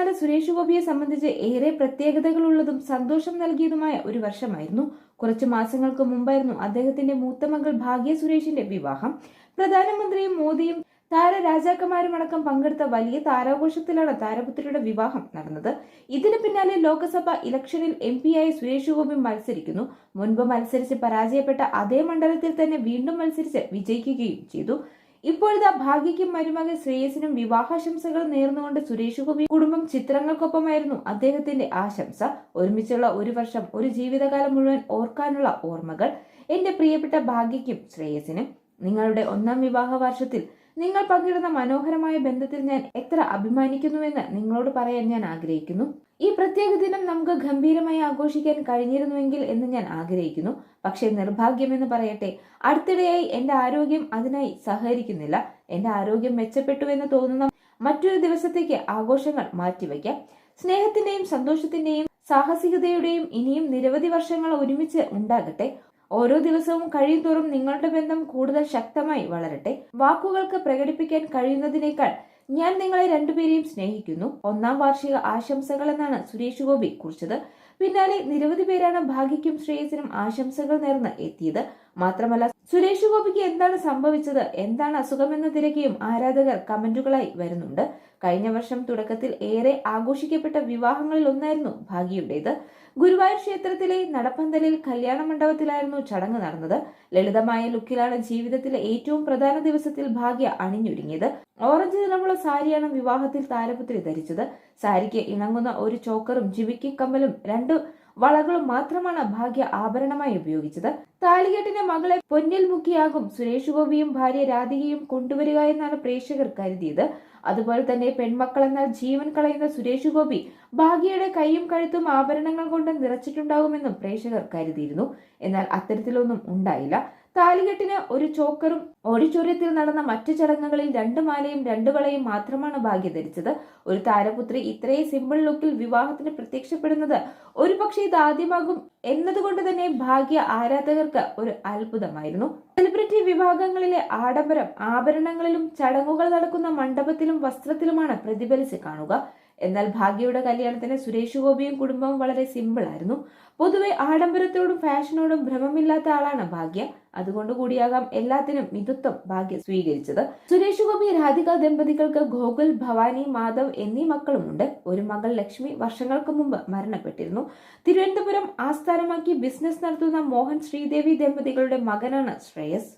ഇരുപത്തിനാല് സുരേഷ് ഗോപിയെ സംബന്ധിച്ച് ഏറെ പ്രത്യേകതകളുള്ളതും സന്തോഷം നൽകിയതുമായ ഒരു വർഷമായിരുന്നു. കുറച്ചു മാസങ്ങൾക്ക് മുമ്പായിരുന്നു അദ്ദേഹത്തിന്റെ മൂത്ത മകൾ ഭാഗ്യ സുരേഷിന്റെ വിവാഹം. പ്രധാനമന്ത്രിയും മോദിയും താരരാജാക്കന്മാരുമടക്കം പങ്കെടുത്ത വലിയ താരാഘോഷത്തിലാണ് താരപുത്രിയുടെ വിവാഹം നടന്നത്. ഇതിന് പിന്നാലെ ലോക്സഭ ഇലക്ഷനിൽ എം ആയി സുരേഷ് ഗോപി മത്സരിക്കുന്നു. മുൻപ് മത്സരിച്ച് പരാജയപ്പെട്ട അതേ മണ്ഡലത്തിൽ തന്നെ വീണ്ടും മത്സരിച്ച് വിജയിക്കുകയും ചെയ്തു. ഇപ്പോഴത്തെ ഭാഗ്യയ്ക്കും മരുമകൻ ശ്രേയസിനും വിവാഹാശംസകൾ നേർന്നുകൊണ്ട് സുരേഷ് ഗോപി കുടുംബം ചിത്രങ്ങൾക്കൊപ്പമായിരുന്നു അദ്ദേഹത്തിന്റെ ആശംസ. ഒരുമിച്ചുള്ള ഒരു വർഷം ഒരു ജീവിതകാലം മുഴുവൻ ഓർക്കാനുള്ള ഓർമ്മകൾ. എന്റെ പ്രിയപ്പെട്ട ഭാഗ്യയ്ക്കും ശ്രേയസിനും നിങ്ങളുടെ ഒന്നാം വിവാഹ വർഷത്തിൽ നിങ്ങൾ പങ്കിടുന്ന മനോഹരമായ ബന്ധത്തിൽ ഞാൻ എത്ര അഭിമാനിക്കുന്നുവെന്ന് നിങ്ങളോട് പറയാൻ ഞാൻ ആഗ്രഹിക്കുന്നു. ഈ പ്രത്യേക ദിനം നമുക്ക് ഗംഭീരമായി ആഘോഷിക്കാൻ കഴിഞ്ഞിരുന്നുവെങ്കിൽ എന്ന് ഞാൻ ആഗ്രഹിക്കുന്നു. പക്ഷേ നിർഭാഗ്യമെന്ന് പറയട്ടെ അടുത്തിടെയായി എന്റെ ആരോഗ്യം അതിനായി സഹകരിക്കുന്നില്ല. എന്റെ ആരോഗ്യം മെച്ചപ്പെട്ടു എന്ന് തോന്നുന്ന മറ്റൊരു ദിവസത്തേക്ക് ആഘോഷങ്ങൾ മാറ്റിവെക്കാം സ്നേഹത്തിന്റെയും സന്തോഷത്തിന്റെയും സാഹസികതയുടെയും ഇനിയും നിരവധി വർഷങ്ങൾ ഒരുമിച്ച് ഉണ്ടാകട്ടെ. ഓരോ ദിവസവും കഴിയുന്തോറും നിങ്ങളുടെ ബന്ധം കൂടുതൽ ശക്തമായി വളരട്ടെ. വാക്കുകൾക്ക് പ്രകടിപ്പിക്കാൻ കഴിയുന്നതിനേക്കാൾ ഞാൻ നിങ്ങളെ രണ്ടുപേരെയും സ്നേഹിക്കുന്നു. ഒന്നാം വാർഷിക ആശംസകൾ എന്നാണ് സുരേഷ് ഗോപി കുറിച്ചത്. പിന്നാലെ നിരവധി പേരാണ് ഭാഗ്യയ്ക്കും ശ്രേയസിനും ആശംസകൾ നേർന്ന് എത്തിയത്. മാത്രമല്ല സുരേഷ് ഗോപിക്ക് എന്താണ് സംഭവിച്ചത്? എന്താണ് അസുഖമെന്ന് തിരക്കിയും ആരാധകർ കമന്റുകളായി വരുന്നുണ്ട്. കഴിഞ്ഞ വർഷം തുടക്കത്തിൽ ഏറെ ആഘോഷിക്കപ്പെട്ട വിവാഹങ്ങളിൽ ഒന്നായിരുന്നു ഭാഗ്യയുടേത്. ഗുരുവായൂർ ക്ഷേത്രത്തിലെ നടപ്പന്തലിൽ കല്യാണ മണ്ഡപത്തിലായിരുന്നു ചടങ്ങ് നടന്നത്. ലളിതമായ ലുക്കിലാണ് ജീവിതത്തിലെ ഏറ്റവും പ്രധാന ദിവസത്തിൽ ഭാഗ്യ അണിഞ്ഞൊരുങ്ങിയത്. ഓറഞ്ച് നിറമുള്ള സാരിയാണ് വിവാഹത്തിൽ താരപുത്രി ധരിച്ചത്. സാരിക്ക് ഇണങ്ങുന്ന ഒരു ചോക്കറും ജിബിക്കും കമ്മലും രണ്ട് വളകളും മാത്രമാണ് ഭാഗ്യ ആഭരണമായി ഉപയോഗിച്ചത്. താലികെട്ടിന്റെ മകളെ പൊന്നിൽ മുക്കിയാകും സുരേഷ് ഗോപിയും ഭാര്യ രാധികയും കൊണ്ടുവരിക എന്നാണ് പ്രേക്ഷകർ കരുതിയത്. അതുപോലെ തന്നെ പെൺമക്കൾ എന്നാൽ ജീവൻ കളയുന്ന സുരേഷ് ഗോപി ഭാഗ്യയുടെ കൈയും കഴുത്തും ആഭരണങ്ങൾ കൊണ്ട് നിറച്ചിട്ടുണ്ടാകുമെന്നും പ്രേക്ഷകർ കരുതിയിരുന്നു. എന്നാൽ അത്തരത്തിലൊന്നും ഉണ്ടായില്ല. താലികെട്ടിന് ഒരു ചോക്കറും ഓഡിറ്റോറിയത്തിൽ നടന്ന മറ്റു ചടങ്ങുകളിൽ രണ്ട് മാലയും രണ്ട് വളയും മാത്രമാണ് ഭാഗ്യ ധരിച്ചത് ഒരു താരപുത്രി ഇത്രയും സിമ്പിൾ ലുക്കിൽ വിവാഹത്തിന് പ്രത്യക്ഷപ്പെടുന്നത് ഒരു പക്ഷേ ഇത് ആദ്യമാകും എന്നതുകൊണ്ട് തന്നെ ഭാഗ്യ ആരാധകർക്ക് ഒരു അത്ഭുതമായിരുന്നു. സെലിബ്രിറ്റി വിഭാഗങ്ങളിലെ ആഡംബരം ആഭരണങ്ങളിലും ചടങ്ങുകൾ നടക്കുന്ന മണ്ഡപത്തിലും വസ്ത്രത്തിലുമാണ് പ്രതിഫലിച്ച് കാണുക. എന്നാൽ ഭാഗ്യയുടെ കല്യാണത്തിന് സുരേഷ് ഗോപിയും കുടുംബവും വളരെ സിമ്പിളായിരുന്നു പൊതുവെ ആഡംബരത്തോടും ഫാഷനോടും ഭ്രമമില്ലാത്ത ആളാണ് ഭാഗ്യ. അതുകൊണ്ട് കൂടിയാകാം എല്ലാത്തിനും മിതത്വം ഭാഗ്യ സ്വീകരിച്ചത്. സുരേഷ് ഗോപി രാധിക ദമ്പതികൾക്ക് ഗോകുൽ ഭവാനി മാധവ് എന്നീ മക്കളുമുണ്ട്. ഒരു മകൾ ലക്ഷ്മി വർഷങ്ങൾക്ക് മുമ്പ് മരണപ്പെട്ടിരുന്നു. തിരുവനന്തപുരം ആസ്ഥാനമാക്കി ബിസിനസ് നടത്തുന്ന മോഹൻ ശ്രീദേവി ദമ്പതികളുടെ മകനാണ് ശ്രേയസ്.